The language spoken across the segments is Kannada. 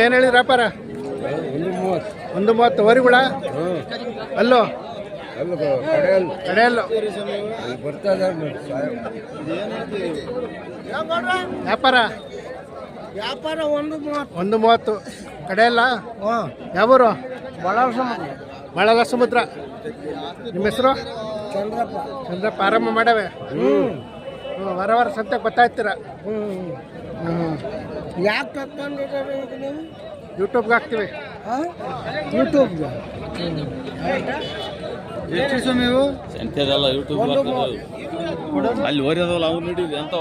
ಏನು ಹೇಳಿದ್ರಿ ವ್ಯಾಪಾರ? ಒಂದು ಮೂವತ್ತು. ಹೊರಿ ಬಿಡ ವರಿಗಳ? ಅಲ್ಲೋ? ಕಡೆಯಲ್ಲಿ. ವ್ಯಾಪಾರ? ವ್ಯಾಪಾರ ಒಂದು ಮೂವತ್ತು. ಕಡೆ ಅಲ್ಲ ಕಡೆಯಲ್ಲ? ಯಾವೂರು? ಮಳಲ ಸಮುದ್ರ ನಿಮ್ಮ ಹೆಸರು? ಚಂದ್ರಪ್ಪ. ಚಂದ್ರಪ್ಪ ಆರಂಭ ಮಾಡವೆ. ಹ್ಞೂ ಹ್ಞೂ ವಾರ ವಾರ ಸಂತೆಗೆ ಬರ್ತಾ ಇರ್ತೀರ ಹ್ಞೂ ಹ್ಞೂ ಯಾಕೆ ಈಗ ನೀವು? ಯೂಟ್ಯೂಬ್ಗೆ ಹಾಕ್ತೀವಿ. ಹಾಂ? ಯೂಟ್ಯೂಬ್ಗೆ ಎಷ್ಟು ಸ್ವಾಮಿ ಯೂಟ್ಯೂಬ್ ಅಲ್ಲಿ ಓರಿಯೋದಲ್ಲ ಅವ್ರು ನೋಡಿದ್ವಿ ಅಂತ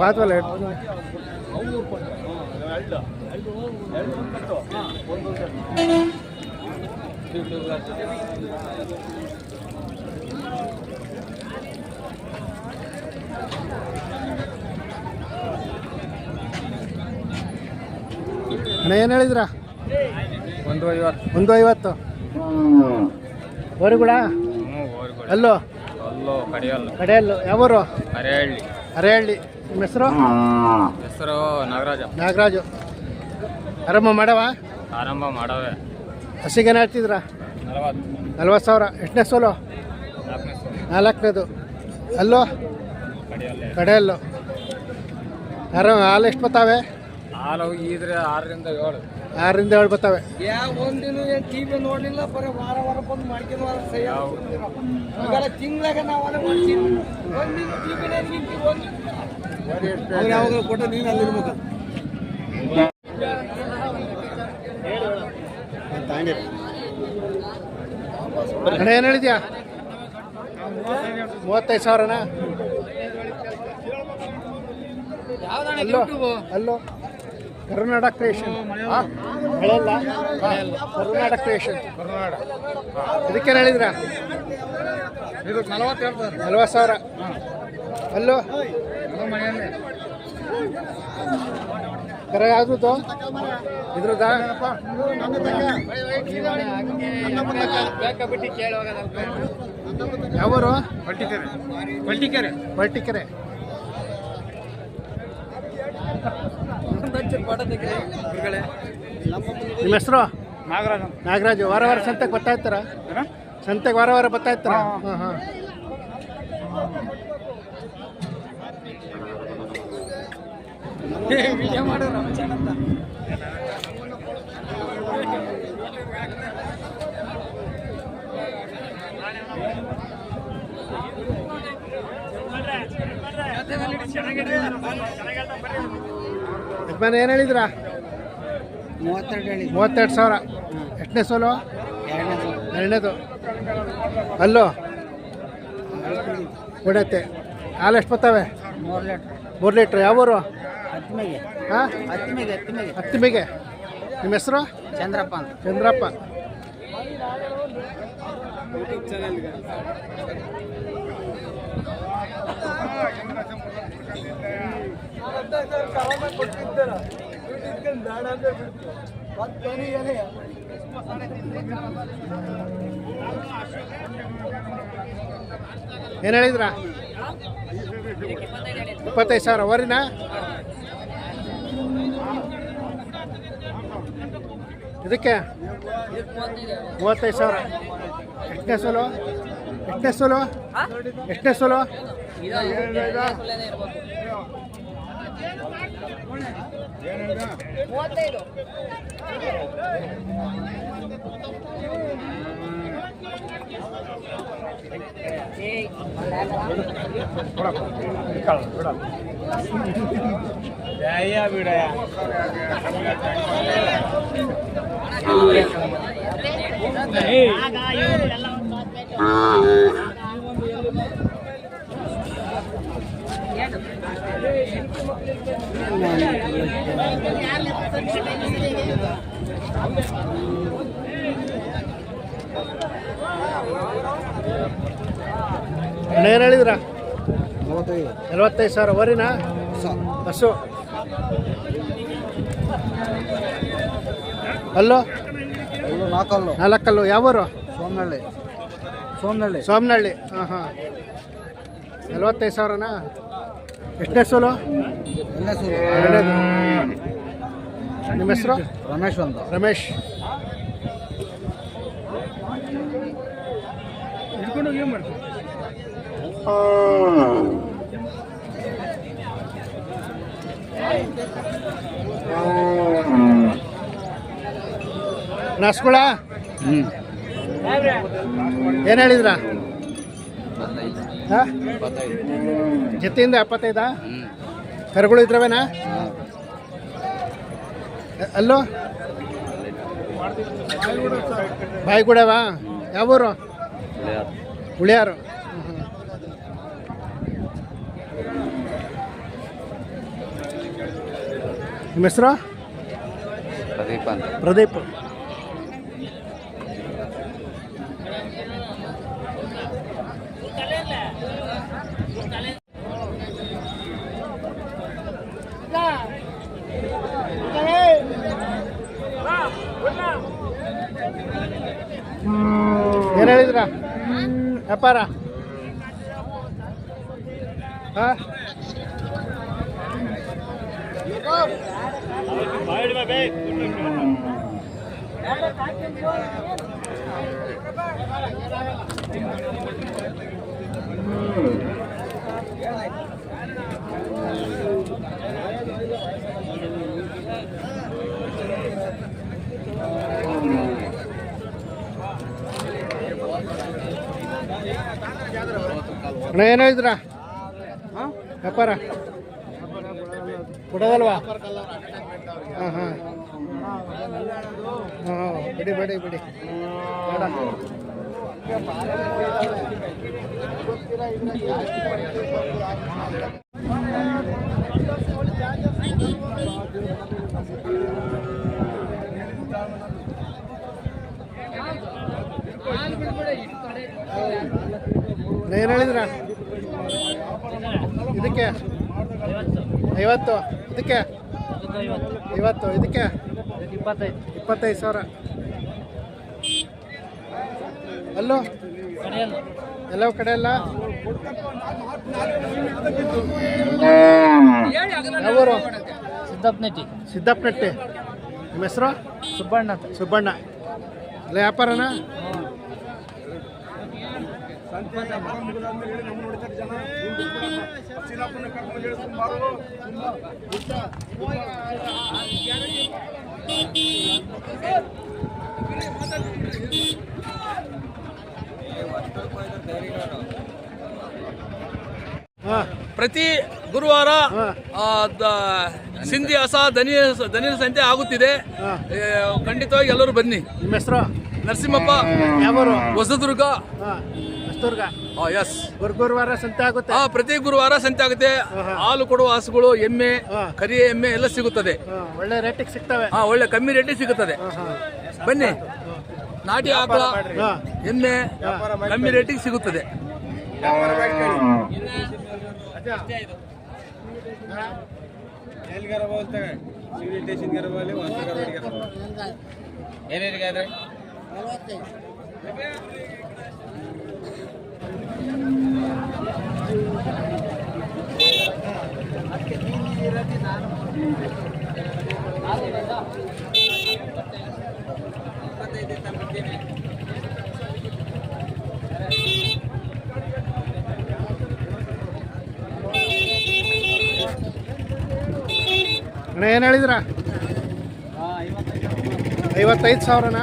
ಬಾದ್ವಲ್ಲ ಅಣ್ಣ ಏನು ಹೇಳಿದ್ರ? ಒಂದು ಐವತ್ತು. ಒಂದು ಐವತ್ತು. ವರಿಗಳ ಅಲ್ಲೋ. ಅಲ್ಲೋ ಕಡಿಯಲ್ಲ. ಕಡೆಯಲ್ಲು ಯಾವೂರು? ಹರೇಹಳ್ಳಿ ಅರೆಹಳ್ಳಿ. ನಿಮ್ಮ ಹೆಸರು? ಹೆಸರು ನಾಗರಾಜ. ನಾಗರಾಜು. ಆರಂಭ ಮಾಡವ? ಆರಂಭ ಮಾಡವೆ. ಹಸಿಗೆ ಏನು ಹೇಳ್ತಿದ್ರ? ನಲವತ್ತು. ನಲ್ವತ್ತು ಸಾವಿರ. ಎಷ್ಟನೇ ಸೋಲು? ನಾಲ್ಕನೇ ಸ್ವಾಮಿ ನಾಲ್ಕನೇದು. ಅಲ್ಲೋ? ಕಡಿಯಲ್ಲೇ. ಕಡೆಯಲ್ಲು. ಯಾರು ಹಾಲು ಎಷ್ಟು ಬರ್ತಾವೆ ಹಾಲು ಇದ್ರೆ ಆರರಿಂದ ಏಳು. ಆರರಿಂದ ಏಳು ಬರ್ತಾವೆ ಯಾವ ಒಂದಿನ ಏನು ಟಿ ವಿ ನೋಡಲಿಲ್ಲ ಬರೀ ವಾರ ವಾರ ಬಂದು ಮಾಡ್ಕೊಂಡು ವಾರ ಸಹ ತಿಂಗಳಾಗ ನಾವು ಅದ ಮಾಡ್ತೀವಿ. ಒಂದಿನ ಟಿ ವಿ ಯಾವಾಗ ಕೊಟ್ಟ ನೀನು ಅಲ್ಲಿರ್ಬೇಕು ಅಣ್ಣ ಏನು ಹೇಳಿದ್ಯಾ? ಮೂವತ್ತೈದು ಸಾವಿರನಾ? ಅಲ್ಲೋ ಅಲ್ಲೋ. ಕರ್ನಾಟಕ ಕ್ರಿಯೇಷನ್ ಹೇಳಲ್ಲ. ಕರ್ನಾಟಕ ಕ್ರಿಯೇಷನ್ ಇದಕ್ಕೇನು ಹೇಳಿದ್ರ? ಇದು ನಲವತ್ತು ಹೇಳ್ತಾರೆ. ನಲ್ವತ್ತು ಸಾವಿರ. ಅಲ್ಲೋ? ಕರೆ ಯಾವ್ದು ಇದ್ರದ ಯಾವೂರು? ಪಟ್ಟಿಕೆರೆ. ಪಟ್ಟಿಕೆರೆ. ಬಳ್ಟಿಕೆರೆ ನಿಮ್ಮ ಹೆಸರು? ನಾಗರಾಜ ನಾಗರಾಜು ವಾರ ವಾರ ಸಂತೆಗೆ ಬರ್ತಾ ಇರ್ತಾರ? ಸಂತೆಗೆ ವಾರ ವಾರ ಬರ್ತಾ ಇರ್ತಾರ? ಹಾಂ. ಹಾಂ ಮಾಡಿದ್ರು ಯಜಮಾನ ಏನು ಹೇಳಿದ್ರ? ಮೂವತ್ತೆರಡು ಹೇಳಿ ಮೂವತ್ತೆರಡು ಸಾವಿರ. ಎಷ್ಟನೇ ಸೋಲು? ಎರಡನೇದು. ಅಲ್ಲೋ? ಕೊಡತ್ತೆ ಹಾಲು ಎಷ್ಟು ಬರ್ತವೆ ಮೂರು ಲೀಟ್ರ್. ಮೂರು ಲೀಟ್ರ್. ಯಾವೂರು ಹತ್ತಿಮೆಗೆ ಹಾಂ? ಹತ್ತಿಮೆಗೆ ಹತ್ತಿಮೆಗೆ ಹತ್ತಿಮಿಗೆ ನಿಮ್ಮ ಹೆಸರು? ಚಂದ್ರಪ್ಪ ಅಂತ. ಚಂದ್ರಪ್ಪ. ಏನು ಹೇಳಿದ್ರ ಇಪ್ಪತ್ತೈದು ಸಾವಿರ ಅವರಿನ ಇದಕ್ಕೆ ಮೂವತ್ತೈದು ಸಾವಿರ ಎಷ್ಟನೇ ಸೋಲು ಎಷ್ಟನೇ ಸೋಲು ಎಷ್ಟನೇ ಸೋಲು ಅಣ್ಣ ಏನು ಹೇಳಿದ್ರ? ನಲವತ್ತೈದು. ಸಾವಿರ ವರಿನ ಹಸು ಅಲ್ಲೋ? ನಾಲ್ಕಲ್ಲು. ನಾಲ್ಕಲ್ಲು ಯಾವರು? ಸೋಮನಹಳ್ಳಿ ಸೋಮನಹಳ್ಳಿ ಸೋಮನಹಳ್ಳಿ ಹಾಂ ಹಾಂ ನಲವತ್ತೈದು ಸಾವಿರನಾ? ಎಷ್ಟನೇ ಸೋಲು? ಎರಡನೇದು ನಿಮ್ಮ ಹೆಸರು? ರಮೇಶ್ ಅಂತ. ರಮೇಶ್. ನಸ್ಗುಳ ಹ್ಞೂ ಏನು ಹೇಳಿದ್ರ? ಜೊತೆಯಿಂದ ಎಪ್ಪತ್ತೈದಾ? ಕರುಗಳು ಇದ್ರವೇನಾ? ಅಲ್ಲೋ? ಬಾಯಿಗುಡವಾ? ಯಾವೂರು? ಉಳಿಯಾರು. ನಿಮ್ಮ ಹೆಸರು? ಪ್ರದೀಪ ಪ್ರದೀಪ್. ಏನು ಹೇಳಿದ್ರ? ವ್ಯಾಪಾರ? ಅಣ್ಣ ಏನು ಹೇಳಿದ್ರ ವ್ಯಾಪಾರ? ಕೊಡೋದಲ್ವಾ ಹಾಂ ಹಾಂ. ಹಾಂ ಬಿಡಿ ಬಿಡಿ ಬಿಡಿ. ಬೇಡ. ಏನು ಹೇಳಿದ್ರ? ಇದಕ್ಕೆ? ಐವತ್ತು. ಇದಕ್ಕೆ? ಐವತ್ತು. ಇದಕ್ಕೆ? ಇಪ್ಪತ್ತೈದು ಇಪ್ಪತ್ತೈದು ಸಾವಿರ. ಅಲ್ಲೋ? ಎಲ್ಲವೂ ಕಡೆ ಎಲ್ಲ ಯಾವೂರು? ಸಿದ್ದಪ್ಪನಟ್ಟಿ ಸಿದ್ದಪ್ಪನಟ್ಟಿ ನಿಮ್ಮ ಹೆಸರು? ಸುಬ್ಬಣ್ಣ ಸುಬ್ಬಣ್ಣ. ಅಲ್ಲ ವ್ಯಾಪಾರನ? ಪ್ರತಿ ಗುರುವಾರ ಸಿಂಧಿ ಹೊಸ ದನಿ ದನಿಯ ಸಂತೆ ಆಗುತ್ತಿದೆ. ಖಂಡಿತವಾಗಿ ಎಲ್ಲರೂ ಬನ್ನಿ. ನಿಮ್ಮ ಹೆಸರು? ನರಸಿಂಹಪ್ಪ ಹೊಸದುರ್ಗ. ಹಾಂ ಅಸ್ತೂರ್ಗ ಎಸ್ ಗುರು ಗುರುವಾರ ಸಂತೆ ಆಗುತ್ತೆ. ಆ ಪ್ರತಿ ಗುರುವಾರ ಸಂತೆ ಆಗುತ್ತೆ. ಹಾಲು ಕೊಡುವ ಹಸುಗಳು ಎಮ್ಮೆ. ಕರಿಯ ಎಮ್ಮೆ ಎಲ್ಲ ಸಿಗುತ್ತದೆ. ಹಾಂ ಒಳ್ಳೆ ರೇಟಿಗೆ ಸಿಗ್ತವೆ. ಹಾ ಒಳ್ಳೆ ಕಮ್ಮಿ ರೇಟಿಗೆ ಸಿಗುತ್ತದೆ. ಬನ್ನಿ. ನಾಟಿ ಆಕಳ ಹಾಂ. ಎಮ್ಮೆ ಕಮ್ಮಿ ರೇಟಿಗೆ ಸಿಗುತ್ತದೆ. ಅಣ್ಣ ಏನು ಹೇಳಿದ್ರ? ಐವತ್ತೈದು ಸಾವಿರನಾ?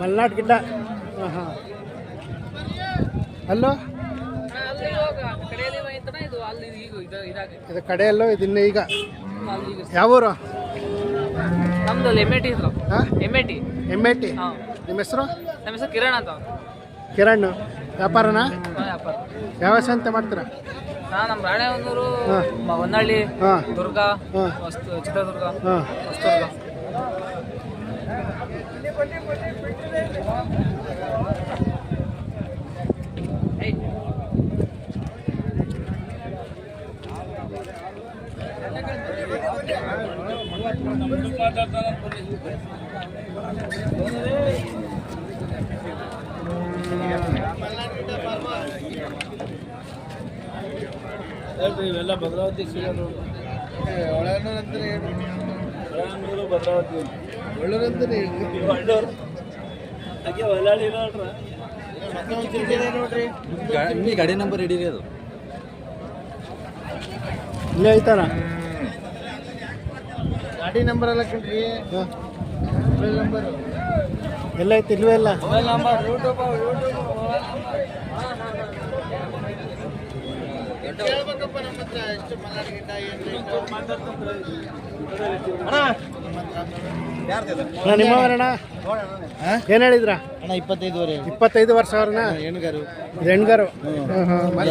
ಮಲ್ನಾಡ್ ಗಿಡ್ಡ. ಹಾಂ ಹಾಂ ಅಲ್ಲೋ ಇದು ಅಲ್ಲಿ ಈಗ ಇದು ಕಡೆಯಲ್ಲೂ ಇದನ್ನ ಈಗ? ಯಾವೂರು ಈಗ. ಯಾವ ಊರು? ನಮ್ದು M A T M A T M ನಿಮ್ಮ ಹೆಸರು? ನಮ್ಮ ಹೆಸರು ಕಿರಣ್ ಅಂತ ಕಿರಣ್. ವ್ಯಾಪಾರನಾ? ಯಾವ ಸಂತೆ ಮಾಡ್ತೀರಾ? ನಾ ನಮ್ಮ ರಾಣೆಹೊನ್ನೂರು ಹಾ. ಹೊನ್ನಳ್ಳಿ ದುರ್ಗ ಚಿತ್ರದುರ್ಗ ಹೊಸದುರ್ಗ. ಇವೆಲ್ಲ ಭದ್ರಾವತಿ ಸಿಗೋದು ಒಳನೂರು ಭದ್ರಾವತಿ ಹಾಗೆ ಹೊಲಾಳಿ ನೋಡ್ರ ನೋಡ್ರಿ ಗಾಡಿ ನಂಬರ್ ಹಿಡೀರಿ ಅದು. ಇಲ್ಲೇ ಐತಾರ ಗಾಡಿ ನಂಬರ್ ಎಲ್ಲ ಕಣ್ರಿ ಮೊಬೈಲ್ ನಂಬರ್ ಎಲ್ಲ ಐತಿ ಇಲ್ವೇ ಇಲ್ಲ mobile number YouTube YouTube mobile number ಕೇಳ್ಬೇಕಪ್ಪ ನಮ್ಮ ಹತ್ರ ಎಷ್ಟು ಮಲ್ನಾಡ್ ಏನು ಅಣ್ಣ ನಿಮ್ಮವರಣ್ಣ ಏನು ಹೇಳಿದ್ರ? ಅಣ್ಣ ಇಪ್ಪತ್ತೈದುವರೆ ಇಪ್ಪತ್ತೈದು ವರ್ಷ ಅವ್ರನ್ನ? ಹೆಣ್ಗಾರು. ಇದು ಹೆಣ್ಗಾರು?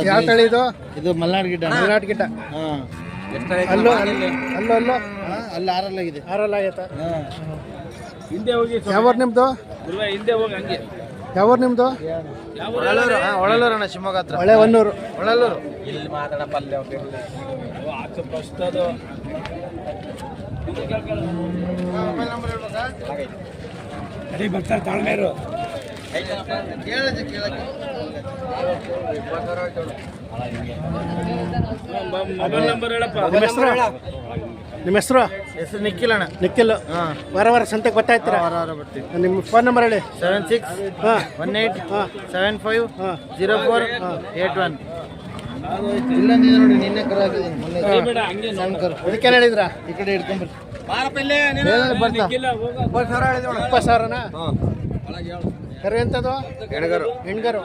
ಯಾವ ತಳಿ ಇದು? ಇದು ಮಲ್ನಾಡ್ ಗಿಡ್ಡ ಮಲೆನಾಡ್ ಗಿಡ್ಡ ಹಾಂ ಅಲ್ಲೋ ಅಲ್ಲೋ ಅಲ್ಲೋ. ಅಲ್ಲಿ ಆರಲ್ಲಾಗಿದೆ ಆರಲ್ಲ ಆಗೈತ? ಹಿಂದೆ ಹೋಗಿ ಯಾವ ನಿಮ್ದು? ಹಿಂದೆ ಹೋಗಿ ಹಂಗೆ. ಯಾವ ನಿಮ್ದು? ಒಳಲೂರು ಅಣ್ಣ ಶಿವಮೊಗ್ಗ ಹತ್ರ. ಹೊಳೆ ಹೊನ್ನೂರು. ಒಳಲೂರು ಇಲ್ಲಿ ಮಾತಾಡ ಪಲ್ಯ ಅದು ಮೊಬೈಲ್ ನಂಬರ್ ಹೇಳ್ಬೇಕಾ ಬರ್ತಾರೆ ತಾಳ್ಮೇರು. ಕೇಳಕ್ಕೆ ಕೇಳಕ್ಕೆ ಮೊಬೈಲ್ ನಂಬರ್ ಹೇಳಪ್ಪ. ನಿಮ್ಮ ಹೆಸರು? ನಿಮ್ಮ ಹೆಸರು? ಹೆಸರು ನಿಖಿಲ್ ಅಣ್ಣ. ನಿಖಿಲ್. ಹಾಂ. ವಾರ ವಾರ ಸಂತೆಗೆ ಗೊತ್ತಾಯ್ತೀರಾ ವಾರ ವಾರ ಬರ್ತೀವಿ. ನಿಮ್ಮ ಫೋನ್ ನಂಬರ್ ಹೇಳಿ. ಸೆವೆನ್ ಸಿಕ್ಸ್ ಹಾಂ. ಒನ್ ಏಯ್ಟ್ ಹಾಂ. ಸೆವೆನ್ ಫೈವ್ ಹಾಂ. Zero four eight one. ಇಲ್ಲಂದಿದೆ ನೋಡಿ ನಿನ್ನೆ ಕರ ಹಾಕಿದ್ದೀನಿ. ಮೊನ್ನೆ ಬೇಡ ಹಂಗೆ ಸಣ್ಣ ಕರು. ಅದಕ್ಕೇನು ಹೇಳಿದ್ರ? ಈ ಕಡೆ ಇಪ್ಪತ್ತು ಮೇಡಮ್ ಇಪ್ಪತ್ತು ಸಾವಿರನಾ? ಹೆಣಗರು ಎಂಥದ್ದು ಹೆಣ್ಗರು. ಹೆಣಗರು.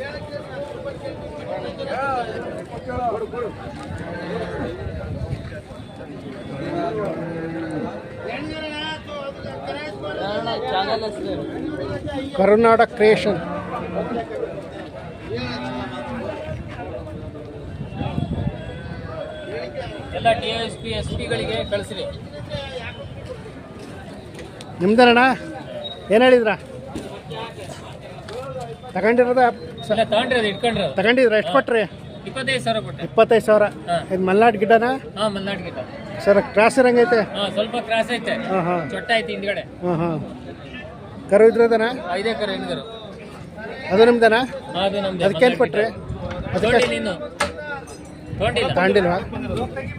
ಹೆಸರು ಕರುನಾಡ ಕ್ರಿಯೇಷನ್. ಎಲ್ಲ ಟಿ ಎಸ್ ಪಿ ಎಸ್ ಪಿಗಳಿಗೆ ಕಳಿಸ್ರಿ. ನಿಮ್ದೇನಣ್ಣ? ಏನು ಹೇಳಿದ್ರ? ತಗೊಂಡಿರೋದ ಇಲ್ಲ ತಗೊಂಡ್ರಿ ಅದು ಇಟ್ಕೊಂಡ್ರಿ ಅದು. ತಗೊಂಡಿದ್ರ ಎಷ್ಟು ಕೊಟ್ರಿ? ಇಪ್ಪತ್ತೈದು ಸಾವಿರ ಕೊಟ್ಟೆ. ಇಪ್ಪತ್ತೈದು ಸಾವಿರ. ಇದು ಮಲ್ನಾಡ್ ಗಿಡನ? ಹಾಂ ಮಲ್ನಾಡ್ ಗಿಡ. ಸರ್ ಕ್ರಾಸ್ ಇರಂಗೈತೆ? ಹಾಂ ಸ್ವಲ್ಪ ಕ್ರಾಸ್ ಐತೆ. ಹಾಂ ಹಾಂ. ಚೊಟ್ಟ ಐತಿ ಹಿಂದ್ಗಡೆ. ಹಾಂ ಹಾಂ. ಕರು ಇದ್ರದನ ಐದೇ ಕರು ಹೆಣ್ಗರು ಅದು ನಿಮ್ದನಾ? ಹಾ, ಅದು ನಮ್ದು. ಅದಕ್ಕೇನು ಕೊಟ್ರಿ? ಅದಕ್ಕೆ ತಗೊಂಡಿಲ್ಲ ಇನ್ನು. ತಗೊಂಡಿಲ್ಲ. ತಗೊಂಡಿಲ್ವಾ?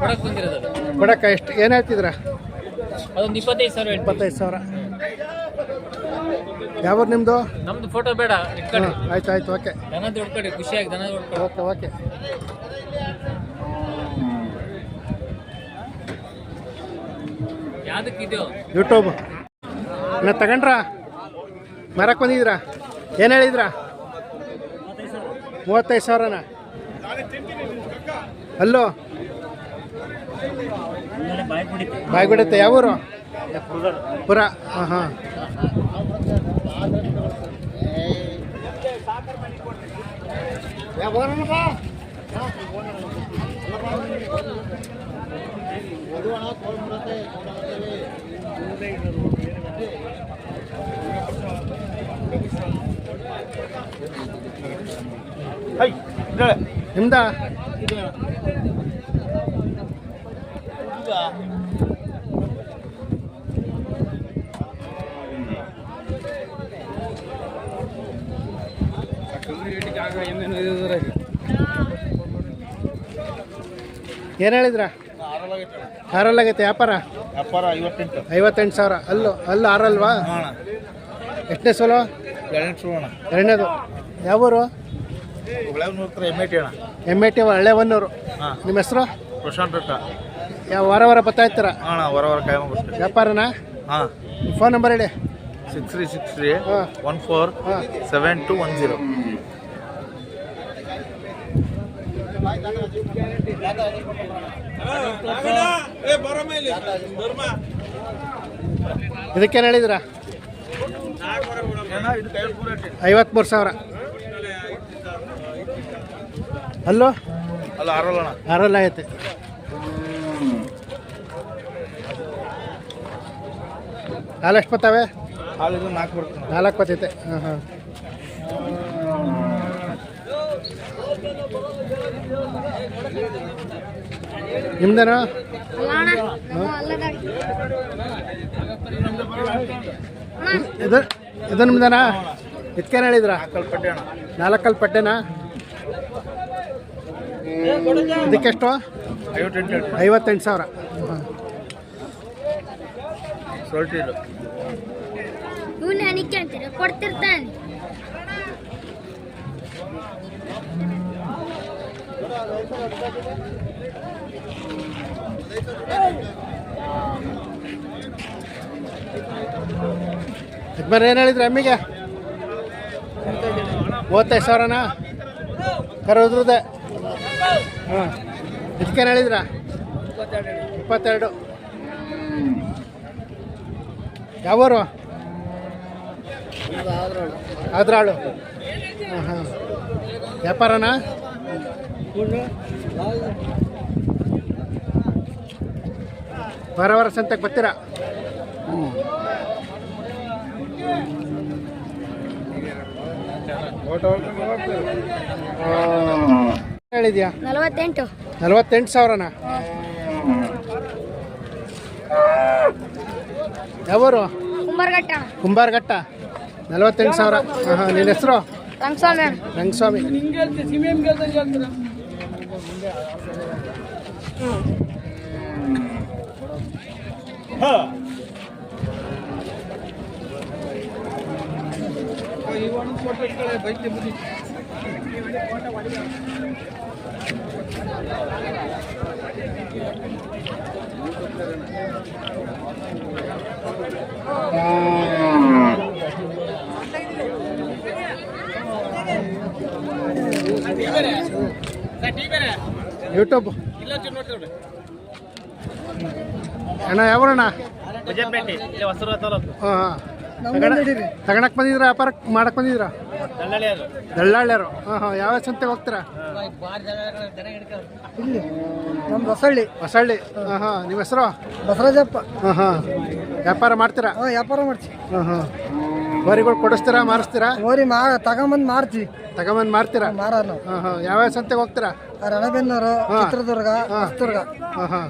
ಕೊಡಕ್ ಬಂದಿರೋದು ಅದು. ಕೊಡಕ್ಕ ಎಷ್ಟು ಏನು ಹೇಳ್ತಿದ್ರ ಅದೊಂದು ಇಪ್ಪತ್ತೈದು ಸಾವಿರ ಹೇಳ್ತೀವಿ. ಇಪ್ಪತ್ತೈದು ಸಾವಿರ. ಯಾವ ನಿಮ್ಮದು ನಮ್ದು ಫೋಟೋ ಬೇಡ ಆಯ್ತು ಆಯ್ತು ಓಕೆ. ದನ ಹೊಡ್ಕೊಳ್ಳಿ ಖುಷಿಯಾಗಿ ದನ ಹೊಡ್ಕೊಳ್ಳಿ. Okay okay. ಯಾವ್ದಕ್ಕೆ ಇದು? ಯೂಟ್ಯೂಬ್ ನಾ ತಗೊಂಡ್ರ? ಮರಕ್ಕೆ ಬಂದಿದ್ದೀರಾ? ಏನು ಹೇಳಿದ್ರಾ? ಮೂವತ್ತೈದು ಸಾವಿರನ? ಅಲ್ಲೋ? ಬಾಯ್ಬಿಡುತ್ತೆ. ಯಾವ ಊರು ಪುರ. ಹಾಂ ಹಾಂ はい、じゃあ、読んだ。ನಿಮ್ದಾ ಏನು ಹೇಳಿದ್ರ? ಆರಲ್ಲಾಗೈತೆ ವ್ಯಾಪಾರ? ವ್ಯಾಪಾರ ಐವತ್ತೆಂಟು. ಐವತ್ತೆಂಟು ಸಾವಿರ. ಅಲ್ಲು ಅಲ್ಲೂ ಆರಲ್ವಾ? ಎಷ್ಟನೇ ಸೋಲು? ಎರಡನೇದು. ಯಾವೂರು? ಎಂ ಐ ಟಿ ಹಳೆ ಒನ್ನೂರು ಹಾಂ. ನಿಮ್ಮ ಹೆಸರು? ಪ್ರಶಾಂತ್ ಯಾವ ವಾರ ವಾರ ಬರ್ತಾ ಇರ್ತೀರ? ಅಣ್ಣ ವಾರ ವ್ಯಾಪಾರನಾ? ಹಾಂ. ಫೋನ್ ನಂಬರ್ ಹೇಳಿ. Six three six three one four seven two one zero ಇದಕ್ಕೇನು ಹೇಳಿದ್ರ ಐವತ್ಮೂರು ಸಾವಿರ. ಅಲ್ಲೋ? ಅಲ್ಲ ಆರಲ್ಲ ಅರಲ್ಲ ಆರಲ್ಲ ಐತೆ. ಹಾಲು ಎಷ್ಟು ಬರ್ತಾವೆ? ನಾಲ್ಕು ಬರ್ತೀನಿ ನಾಲ್ಕು ಬರ್ತೈತೆ. ಹಾಂ ಹಾಂ ನಿಮ್ದೇನು? ಇದು ಇದು ನಿಮ್ದೇನಾ? ಇದಕ್ಕೇನು ಹೇಳಿದ್ರಾ? ನಾಲ್ಕಲ್ಲಿ ಪಡ್ಡೆನಾ ಇದಕ್ಕೆಷ್ಟು? ಐವತ್ತೆಂಟು ಸಾವಿರ. ಕೊಡ್ತಿರ್ತಾನೆ. ಯಜಮಾನ್ ಏನು ಹೇಳಿದ್ರಿ ಅಮ್ಮಿಗೆ? ಮೂವತ್ತೈದು ಸಾವಿರನಾ? ಕರೋದ್ರದ್ದೆ ಹಾಂ. ಇದಕ್ಕೇನು ಹೇಳಿದ್ರ? ಇಪ್ಪತ್ತೆರಡು. ಯಾವೂರು? ಆದ್ರಾಳು. ಹಾಂ ಹಾಂ. ವ್ಯಾಪಾರನಾ? ವಾರ ವಾರ ಸಂತಕ್ಕೆ ಬರ್ತೀರಾ? ಹೇಳಿದ್ಯಾ? ನಲವತ್ತೆಂಟು. ನಲವತ್ತೆಂಟು ಸಾವಿರನಾ? ಯಾವರು? ಕುಂಬಾರಘಟ್ಟ. ಕುಂಬಾರಘಟ್ಟ. ನಲವತ್ತೆಂಟು ಸಾವಿರ. ಹಾಂ ಹಾಂ ನಿನ್ನ ಹೆಸರು? ರಂಗಸ್ವಾಮಿ. ರಂಗಸ್ವಾಮಿ. ಹಿಂಗೆ ಹೇಳ್ತೀವಿ ಸಿಮೆಂಟ್ ಕೇಳ್ದಂಗೆ ಹೇಳ್ತೀರ ಯೂಟ್ಯೂಬ್ ಅಣ್ಣ ಯಾವೂರಣ್ಣ ವಿಜಯಪೇಟೆ ಇಲ್ಲಿ ಹೊಸರು ತಾಲೂಕು. ಹಾಂ ಹಾಂ. ತಗೊಳಕ್ ಬಂದಿದ್ರ ವ್ಯಾಪಾರ ಮಾಡಕ್ ಬಂದಿದ್ರ ದಳ್ಳಾಳ್ಯಾರು ಹಾಂ ಹಾಂ. ಯಾವ ಸಂತೆಗೆ ಹೋಗ್ತೀರಾ? ಇಲ್ಲಿ ನಮ್ಮ ಹೊಸಳ್ಳಿ. ಹೊಸಳ್ಳಿ. ಹಾಂ ಹಾಂ. ನಿಮ್ಮ ಹೆಸರು? ಬಸವರಾಜಪ್ಪ. ಹಾಂ ಹಾಂ. ವ್ಯಾಪಾರ ಮಾಡ್ತೀರಾ? ಹಾಂ ವ್ಯಾಪಾರ ಮಾಡ್ತೀವಿ. ಹಾಂ ಹಾಂ. ವರಿಗಳು ಕೊಡಿಸ್ತೀರಾ ಮಾರಿಸ್ತೀರಾ? ಹೋರಿ ಮಾ ತಗೊಂಬಂದು ಮಾರ್ತೀವಿ. ತಗೊಂಬಂದು ಮಾರ್ತೀರಾ? ಮಾರೋರು ನಾವು. ಹಾಂ ಹಾಂ. ಯಾವ್ಯಾವ ಸಂತೆಗೆ ಹೋಗ್ತೀರಾ? ರಣಬೆನ್ನೂರು ಹಾ. ಚಿತ್ರದುರ್ಗ. ಹೊಸದುರ್ಗ. ಹಾಂ ಹಾಂ.